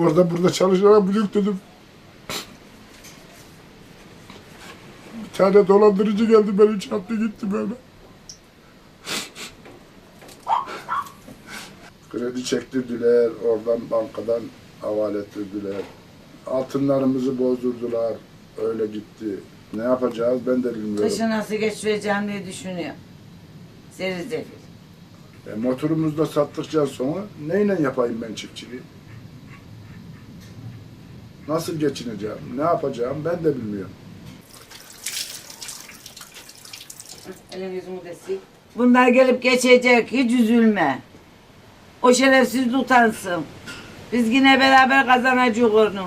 Orada burada çalışarak büyük dedim. Bir tane dolandırıcı geldi beni çarptı gitti böyle. Kredi çektirdiler, oradan bankadan havale ettirdiler. Altınlarımızı bozdurdular, öyle gitti. Ne yapacağız ben de bilmiyorum. Kışı nasıl geçireceğim diye düşünüyor. Seri zefir. E, motorumuzu da sattıkça sonra neyle yapayım ben çiftçiliği? Nasıl geçineceğim, ne yapacağım ben de bilmiyorum. Elin yüzümü de sil. Bunlar gelip geçecek. Hiç üzülme. O şerefsiz utansın. Biz yine beraber kazanacağız onu.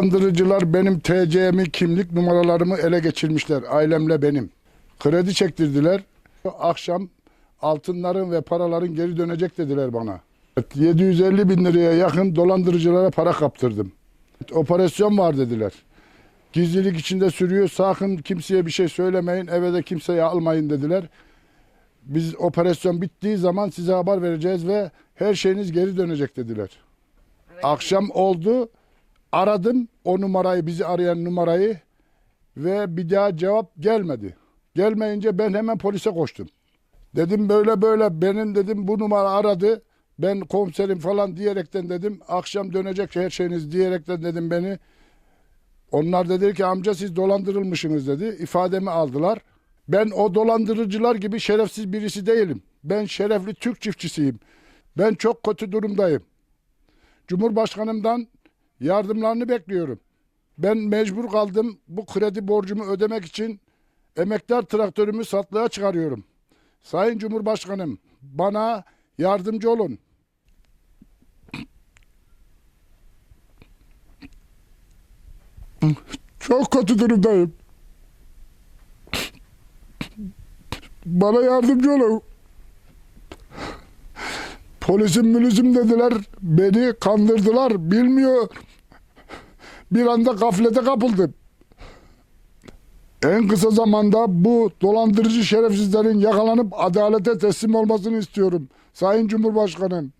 Dolandırıcılar benim TC'mi, kimlik numaralarımı ele geçirmişler. Ailemle benim. Kredi çektirdiler. Akşam altınların ve paraların geri dönecek dediler bana. 750 bin liraya yakın dolandırıcılara para kaptırdım. Operasyon var dediler. Gizlilik içinde sürüyor. Sakın kimseye bir şey söylemeyin. Eve de kimseyi almayın dediler. Biz operasyon bittiği zaman size haber vereceğiz ve her şeyiniz geri dönecek dediler. Akşam oldu. Aradım o numarayı, bizi arayan numarayı ve bir daha cevap gelmedi. Gelmeyince ben hemen polise koştum. Dedim böyle böyle benim dedim bu numara aradı. Ben komiserim falan diyerekten dedim akşam dönecek her şeyiniz diyerekten dedim beni. Onlar dedi ki amca siz dolandırılmışsınız dedi. İfademi aldılar. Ben o dolandırıcılar gibi şerefsiz birisi değilim. Ben şerefli Türk çiftçisiyim. Ben çok kötü durumdayım. Cumhurbaşkanımdan yardımlarını bekliyorum. Ben mecbur kaldım bu kredi borcumu ödemek için emektar traktörümü satlığa çıkarıyorum. Sayın Cumhurbaşkanım bana yardımcı olun. Çok kötü durumdayım. Bana yardımcı olun. Polisim mülisim dediler. Beni kandırdılar. Bilmiyor. Bir anda gaflete kapıldım. En kısa zamanda bu dolandırıcı şerefsizlerin yakalanıp adalete teslim olmasını istiyorum. Sayın Cumhurbaşkanım.